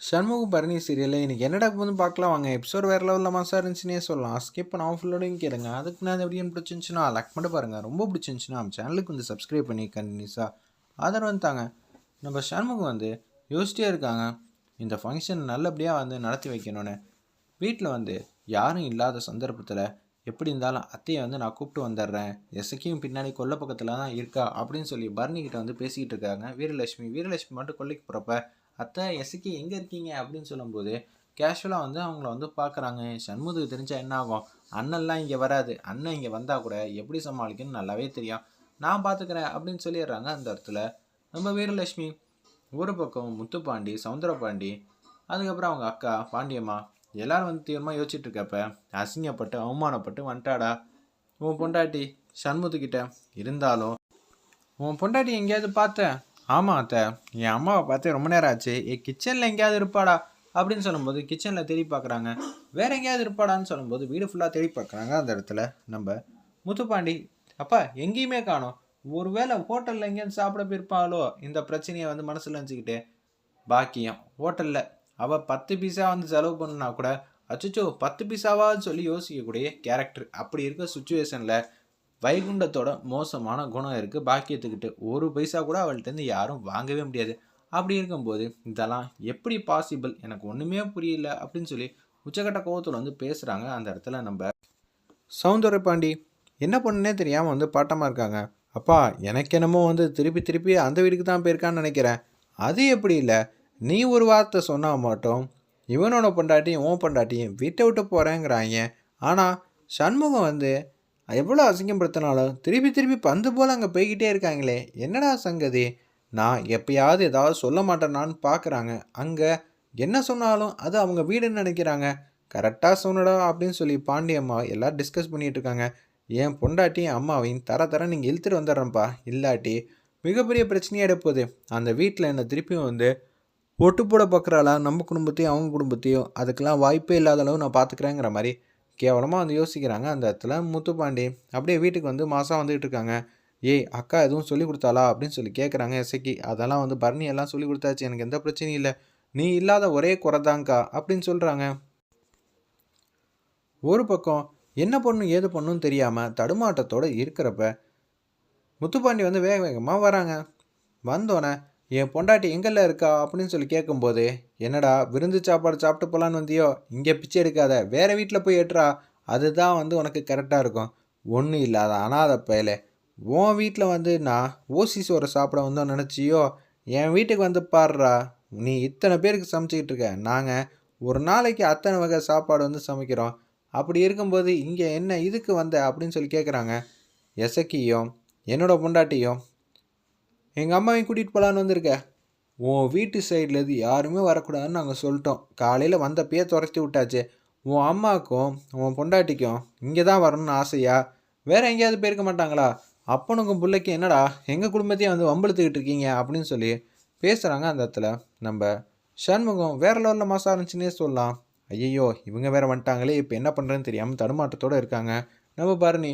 சண்முக பரணி சீரியலில் இன்னைக்கு என்னடா வந்து பார்க்கலாம். வாங்க எபிசோட் வேறு லெவலில் மாசாக இருந்துச்சுன்னே சொல்லலாம். ஸ்கிப் பண்ணாமல் ஃபுல்லோடையும் கேளுங்க. அதுக்கு நான் எப்படின்னு பிடிச்சிருந்துச்சுன்னா லைக் மட்டும் பாருங்கள் ரொம்ப பிடிச்சிருந்துச்சுன்னா நம்ம சேனலுக்கு வந்து சப்ஸ்கிரைப் பண்ணி கண்டினியூஸாக ஆதரவு தாங்க. நம்ம சண்முகம் வந்து யோசிச்சிட்டே இருக்காங்க. இந்த ஃபங்க்ஷன் நல்லபடியாக வந்து நடத்தி வைக்கணும்னு. வீட்டில் வந்து யாரும் இல்லாத சந்தர்ப்பத்தில் எப்படி இருந்தாலும் அத்தையை வந்து நான் கூப்பிட்டு வந்துடுறேன். எசக்கியும் பின்னாடி கொல்லை பக்கத்தில் தான் இருக்கா அப்படின்னு சொல்லி பரணிக்கிட்ட வந்து பேசிக்கிட்டு இருக்காங்க. வீரலட்சுமி. வீரலட்சுமி மட்டும் கொல்லைக்கு போகிறப்ப அத்தை எஸ்கே எங்கே இருக்கீங்க? அப்படின்னு சொல்லும்போது கேஷுவலாக வந்து அவங்கள வந்து பார்க்குறாங்க. சண்முதுக்கு தெரிஞ்சால் என்ன ஆகும்? அண்ணன்லாம் இங்கே வராது. அண்ணன் இங்கே வந்தால் கூட எப்படி சமாளிக்கணும்னு நல்லாவே தெரியும். நான் பார்த்துக்கிறேன் அப்படின்னு சொல்லிடுறாங்க அந்த இடத்துல. நம்ம வீரலட்சுமி ஒரு பக்கம் முத்துப்பாண்டி சவுந்தரபாண்டி அதுக்கப்புறம் அவங்க அக்கா பாண்டியம்மா எல்லோரும் வந்து தீவிரமாக யோசிச்சுட்டு இருக்கப்ப அசிங்கப்பட்டு அவமானப்பட்டு வந்துட்டாடா. உன் பொண்டாட்டி சண்முத்துக்கிட்ட இருந்தாலும் உன் பொண்டாட்டி எங்கேயாவது பார்த்தேன்? ஆமாம் அத்தை. என் அம்மாவை பார்த்து ரொம்ப நேரம் ஆச்சு. என் கிச்சனில் எங்கேயாவது இருப்பாடா? அப்படின்னு சொல்லும்போது கிச்சனில் தேடி பார்க்குறாங்க. வேற எங்கேயாவது இருப்பாடான்னு சொல்லும்போது வீடு ஃபுல்லாக தேடி பார்க்குறாங்க. அந்த இடத்துல நம்ம முத்துப்பாண்டி அப்பா எங்கேயுமே காணோம். ஒருவேளை ஹோட்டலில் எங்கேயும் சாப்பிட போயிருப்பாளோ? இந்த பிரச்சனையை வந்து மனசில் நினச்சிக்கிட்டு பாக்கியம். ஹோட்டலில் அவள் பத்து பீஸா வந்து செலவு பண்ணுனா கூட அச்சோ பத்து பீஸாவான்னு சொல்லி யோசிக்கக்கூடிய கேரக்டர் அப்படி இருக்க சுச்சுவேஷனில் வைகுண்டத்தோட மோசமான குணம் இருக்குது பாக்கியத்துக்கிட்ட ஒரு பைசா கூட அவள்கிட்டருந்து யாரும் வாங்கவே முடியாது. அப்படி இருக்கும்போது இதெல்லாம் எப்படி பாசிபிள் எனக்கு ஒன்றுமே புரியல. அப்படின்னு சொல்லி உச்சக்கட்ட கோவத்தில் வந்து பேசுகிறாங்க அந்த இடத்துல நம்ம சௌந்தர்ய பாண்டி என்ன பண்ணுனே தெரியாமல் வந்து பாட்டமாக இருக்காங்க. அப்பா எனக்கு என்னமோ வந்து திருப்பி திருப்பி அந்த வீட்டுக்கு தான் போயிருக்கான்னு நினைக்கிறேன். அது எப்படி இல்லை? நீ ஒரு வார்த்தை சொன்னால் மட்டும் இவனோட பொண்டாட்டியும் ஓ பொண்டாட்டியும் வீட்டை விட்டு போகிறேங்கிறாங்க ஆனால் சண்முகம் வந்து எவ்வளோ அசிங்கப்படுத்தினாலும் திருப்பி திருப்பி பந்து போல் அங்கே போய்கிட்டே இருக்காங்களே. என்னடா சங்கதி? நான் எப்பயாவது ஏதாவது சொல்ல மாட்டேனான்னு பார்க்குறாங்க அங்கே என்ன சொன்னாலும் அது அவங்க வீடுன்னு நினைக்கிறாங்க. கரெக்டாக சொன்னடா அப்படின்னு சொல்லி பாண்டியம்மா எல்லாம் டிஸ்கஸ் பண்ணிகிட்டு இருக்காங்க. என் பொண்டாட்டியும் அம்மாவையும் தர தர நீங்கள் இழுத்துட்டு வந்துடுறேன்ப்பா. இல்லாட்டி மிகப்பெரிய பிரச்சனையாக எடுப்போகுது அந்த வீட்டில் என்னை திருப்பியும் வந்து ஒட்டு போட பார்க்குறாளா நம்ம குடும்பத்தையும் அவங்க குடும்பத்தையும். அதுக்கெல்லாம் வாய்ப்பே இல்லாத அளவு நான் பார்த்துக்கிறேங்கிற மாதிரி கேவலமாக வந்து யோசிக்கிறாங்க அந்த இடத்துல. முத்துப்பாண்டி அப்படியே வீட்டுக்கு வந்து மாதம் வந்துகிட்டு இருக்காங்க. ஏய் அக்கா எதுவும் சொல்லி கொடுத்தாளா? அப்படின்னு சொல்லி கேட்குறாங்க எசக்கி. அதெல்லாம் வந்து பரணி எல்லாம் சொல்லி கொடுத்தாச்சு. எனக்கு எந்த பிரச்சனையும் இல்லை. நீ இல்லாத ஒரே குறைதாங்க்கா அப்படின்னு சொல்கிறாங்க ஒரு பக்கம் என்ன பண்ணும் ஏது பண்ணுன்னு தெரியாமல் தடுமாட்டத்தோடு இருக்கிறப்ப முத்துப்பாண்டி வந்து வேக வேகமாக வராங்க. வந்தோடனே என் பொண்டாட்டி எங்கெல்லாம் இருக்கா அப்படின்னு சொல்லி கேட்கும்போது என்னடா விருந்து சாப்பாடு சாப்பிட்டு போகலான்னு வந்தியோ? இங்கே பிச்சை எடுக்காத. வேறு வீட்டில் போய் ஏற்றுறா அதுதான் வந்து உனக்கு கரெக்டாக இருக்கும். ஒன்றும் இல்லாத அனாத பயலே. உன் வீட்டில் வந்து நான் ஓசி சோறை சாப்பிட வந்தோம் நினச்சியோ? என் வீட்டுக்கு வந்து பாடுறா நீ இத்தனை பேருக்கு சமைச்சிக்கிட்டு இருக்க. நாங்கள் ஒரு நாளைக்கு அத்தனை வகை சாப்பாடு வந்து சமைக்கிறோம். அப்படி இருக்கும்போது இங்கே என்ன இதுக்கு வந்த? அப்படின்னு சொல்லி கேட்குறாங்க எசக்கியும் என்னோட பொண்டாட்டியும் எங்கள் அம்மாவையும் கூட்டிகிட்டு போகலான்னு வந்திருக்க. உன் வீட்டு சைட்லேருந்து யாருமே வரக்கூடாதுன்னு நாங்கள் சொல்லிட்டோம். காலையில் வந்தப்பயே துரத்தி விட்டாச்சு. உன் அம்மாவுக்கும் உன் பொண்டாட்டிக்கும் இங்கே தான் வரணும்னு ஆசையா? வேற எங்கேயாவது போயிருக்க மாட்டாங்களா? அப்பனுக்கும் பிள்ளைக்கும் என்னடா எங்கள் குடும்பத்தையும் வந்து வம்பளுத்துக்கிட்டு இருக்கீங்க? அப்படின்னு சொல்லி பேசுகிறாங்க அந்த இடத்துல. நம்ம சண்முகம் வேற லெவலில் மாசம் இருந்துச்சுன்னே சொல்லலாம். ஐயையோ இவங்க வேற வந்துட்டாங்களே இப்போ என்ன பண்ணுறதுன்னு தெரியாமல் தடுமாற்றத்தோடு இருக்காங்க. நம்ம பரணி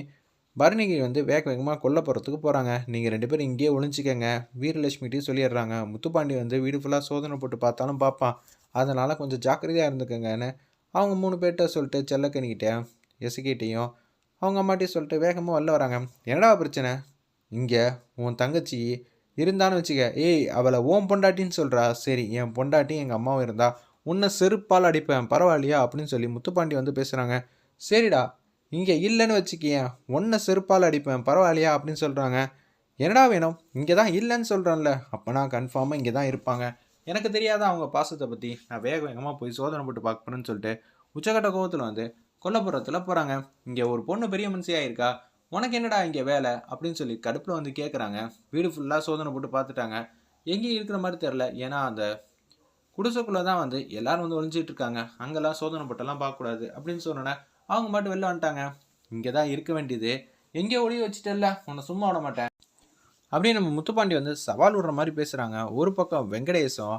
பரணிகை வந்து வேக வேகமாக கொல்ல போகிறதுக்கு போகிறாங்க நீங்கள் ரெண்டு பேரும் இங்கேயே ஒழிஞ்சிக்கங்க வீரலட்சுமிகிட்டையும் சொல்லிடுறாங்க. முத்துப்பாண்டி வந்து வீடு ஃபுல்லாக சோதனை போட்டு பார்த்தாலும் பார்ப்பான். அதனால் கொஞ்சம் ஜாக்கிரதையாக இருந்துக்கங்கன்னு அவங்க மூணு பேர்கிட்ட சொல்லிட்டு செல்லக்கணிக்கிட்டே எசுக்கிட்டையும் அவங்க அம்மாட்டையும் சொல்லிட்டு வேகமாக வெளில வராங்க. என்னடா பிரச்சனை? இங்கே உன் தங்கச்சி இருந்தான்னு வச்சுக்க. ஏய் அவளை ஓம் பொண்டாட்டின்னு சொல்கிறா சரி என் பொண்டாட்டி எங்கள் அம்மாவும் இருந்தா உன்னை செருப்பால் அடிப்பேன். பரவாயில்லையா? அப்படின்னு சொல்லி முத்துப்பாண்டி வந்து பேசுகிறாங்க சரிடா இங்கே இல்லைன்னு வச்சுக்கியேன் ஒன்றை செருப்பால் அடிப்பேன் பரவாயில்லையா அப்படின்னு சொல்கிறாங்க என்னடா வேணும்? இங்கே தான் இல்லைன்னு சொல்கிறேன்ல அப்போ நான் கன்ஃபார்மாக இங்கே தான் இருப்பாங்க. எனக்கு தெரியாத அவங்க பாசத்தை பற்றி நான் வேக வேகமாக போய் சோதனை போட்டு பார்க்கணும்னு சொல்லிட்டு உச்சக்கட்ட கோவத்தில் வந்து கொல்லப்புறத்தில் போகிறாங்க இங்கே ஒரு பொண்ணு பெரிய மனுஷியாக இருக்கா? உனக்கு என்னடா இங்கே வேலை? அப்படின்னு சொல்லி கடுப்பில் வந்து கேட்குறாங்க வீடு ஃபுல்லாக சோதனை போட்டு பார்த்துட்டாங்க. எங்கேயும் இருக்கிற மாதிரி தெரில ஏன்னா அந்த குடிசைக்குள்ளே தான் வந்து எல்லோரும் வந்து ஒழிஞ்சிட்டு இருக்காங்க. அங்கெல்லாம் சோதனை போட்டெல்லாம் பார்க்கக்கூடாது அப்படின்னு சொன்னோன்னே அவங்க மட்டும் வெளில வந்துட்டாங்க. இங்கே தான் இருக்க வேண்டியது. எங்கே ஒளி வச்சுட்டல உன்னை சும்மா விட மாட்டேன். அப்படின்னு நம்ம முத்துப்பாண்டி வந்து சவால் விடுற மாதிரி பேசுகிறாங்க ஒரு பக்கம் வெங்கடேசம்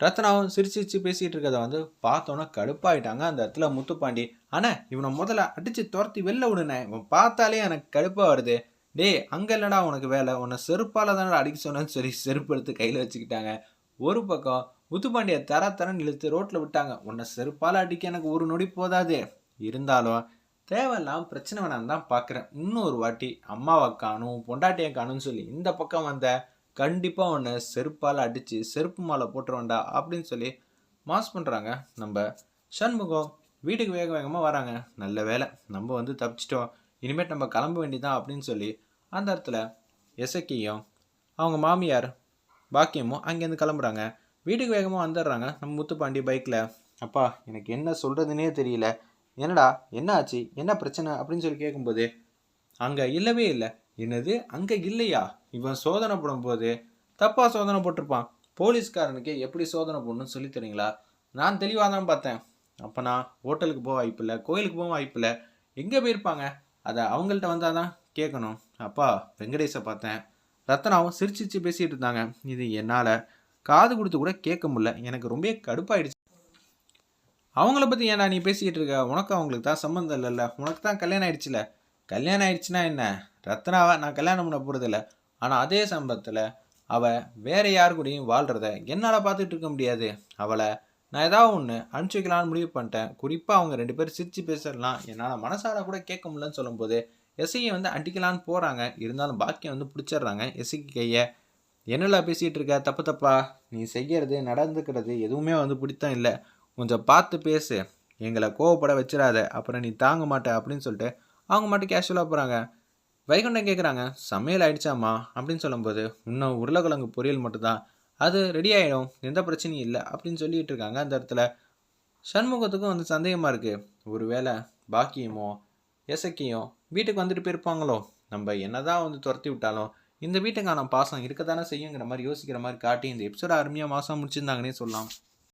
ரத்னாவும் சிரிச்சு சிரிச்சு பேசிகிட்டு இருக்கிறத வந்து பார்த்தோன்னே கடுப்பாயிட்டாங்க அந்த இடத்துல முத்துப்பாண்டி. ஆனால் இவனை முதல்ல அடித்து துரத்தி வெளில விடுனேன் இவன் பார்த்தாலே எனக்கு கடுப்பாக வருது. டேய் அங்கே இல்லைடா உனக்கு வேலை. உன்னை செருப்பால் தானே அடிக்க சொன்னேன்னு சொல்லி செருப்பு எடுத்து கையில் வச்சுக்கிட்டாங்க. ஒரு பக்கம் முத்துப்பாண்டிய தர தரன்னு இழுத்து ரோட்டில் விட்டாங்க. உன்னை செருப்பால் அடிக்க எனக்கு ஒரு நொடி போதாது. இருந்தாலும் தேவையில்லாமல் பிரச்சனை வேணான்னு தான் பார்க்குறேன் இன்னொரு வாட்டி அம்மாவை காணும் பொண்டாட்டியை காணும்னு சொல்லி இந்த பக்கம் வந்த கண்டிப்பாக உன்னை செருப்பால் அடித்து செருப்பு மாலை போட்டுருவேண்டா அப்படின்னு சொல்லி மாஸ் பண்ணுறாங்க நம்ம சண்முகம் வீட்டுக்கு வேக வேகமாக வராங்க. நல்ல வேலை நம்ம வந்து தப்பிச்சிட்டோம். இனிமேல் நம்ம கிளம்ப வேண்டியதான் அப்படின்னு சொல்லி அந்த இடத்துல எசக்கியும் அவங்க மாமியார் பாக்கியமும் அங்கேருந்து கிளம்புறாங்க. வீட்டுக்கு வேகமாக வந்துடுறாங்க. நம்ம முத்துப்பாண்டி பைக்கில் அப்பா எனக்கு என்ன சொல்கிறதுனே தெரியல. என்னடா? என்ன ஆச்சு? என்ன பிரச்சனை? அப்படின்னு சொல்லி கேட்கும்போது அங்கே இல்லவே இல்லை. என்னது? அங்கே இல்லையா? இவன் சோதனை போடும்போது தப்பாக சோதனை போட்டிருப்பான். போலீஸ்காரனுக்கு எப்படி சோதனை போடணும்னு சொல்லி தரீங்களா? நான் தெளிவாக தான் பார்த்தேன். அப்போ நான் ஹோட்டலுக்கு போக வாய்ப்பில்லை கோயிலுக்கு போக வாய்ப்பில்லை எங்கே போயிருப்பாங்க? அதை அவங்கள்ட்ட வந்தால் தான் கேட்கணும் அப்பா வெங்கடேஷை பார்த்தேன். ரத்னாவும் சிரிச்சிச்சு பேசிகிட்டு இருந்தாங்க. இது என்னால் காது கொடுத்து கூட கேட்க முடியல. எனக்கு ரொம்ப கடுப்பாயிடுச்சு. அவங்கள பற்றி ஏன்டா நீ பேசிக்கிட்டு இருக்க? உனக்கு அவங்களுக்கு தான் சம்மந்தம் இல்லைல்ல. உனக்கு தான் கல்யாணம் ஆயிடுச்சுல. கல்யாணம் ஆயிடுச்சுன்னா என்ன? ரத்னாவை? நான் கல்யாணம் பண்ண போகிறதில்ல ஆனால் அதே சம்பவத்தில் அவள் வேற யார் கூடயும் வாழ்கிறத என்னால் பார்த்துட்டு இருக்க முடியாது. அவளை நான் ஏதாவது ஒன்று அனுப்பிச்சி வைக்கலான்னு முடிவு பண்ணிட்டேன். குறிப்பாக அவங்க ரெண்டு பேரும் சிரித்து பேசிடலாம் என்னால் மனசார கூட கேட்க முடியலன்னு சொல்லும்போது எஸ்ஐயை வந்து அடிக்கலான்னு போகிறாங்க இருந்தாலும் பாக்கியம் வந்து பிடிச்சிடுறாங்க எஸ்ஐக்கு கையை. என்னடா பேசிகிட்டு இருக்க? தப்பு தப்பா? நீ செய்கிறது நடந்துக்கிறது எதுவுமே வந்து பிடித்தம் இல்லை. கொஞ்சம் பார்த்து பேசு. எங்களை கோவப்பட வச்சிடாத. அப்புறம் நீ தாங்க மாட்ட அப்படின்னு சொல்லிட்டு அவங்க மட்டும் கேஷுவலாக போகிறாங்க வைகுண்டம் கேட்குறாங்க சமையல் ஆயிடுச்சாம்மா? அப்படின்னு சொல்லும்போது இன்னும் உருளைக்கிழங்கு பொரியல் மட்டும்தான். அது ரெடி ஆகிடும் எந்த பிரச்சனையும் இல்லை. அப்படின்னு சொல்லிட்டு இருக்காங்க அந்த இடத்துல. சண்முகத்துக்கும் வந்து சந்தேகமாக இருக்குது ஒருவேளை பாக்கியமோ எசக்கியும் வீட்டுக்கு வந்துட்டு போயிருப்பாங்களோ? நம்ம என்னதான் வந்து துரத்தி விட்டாலும் இந்த வீட்டுக்கான பாசம் இருக்க தானே செய்யுங்கிற மாதிரி யோசிக்கிற மாதிரி காட்டி இந்த எபிசோட அருமையாக மாதம் முடிச்சிருந்தாங்கன்னே சொல்லலாம்.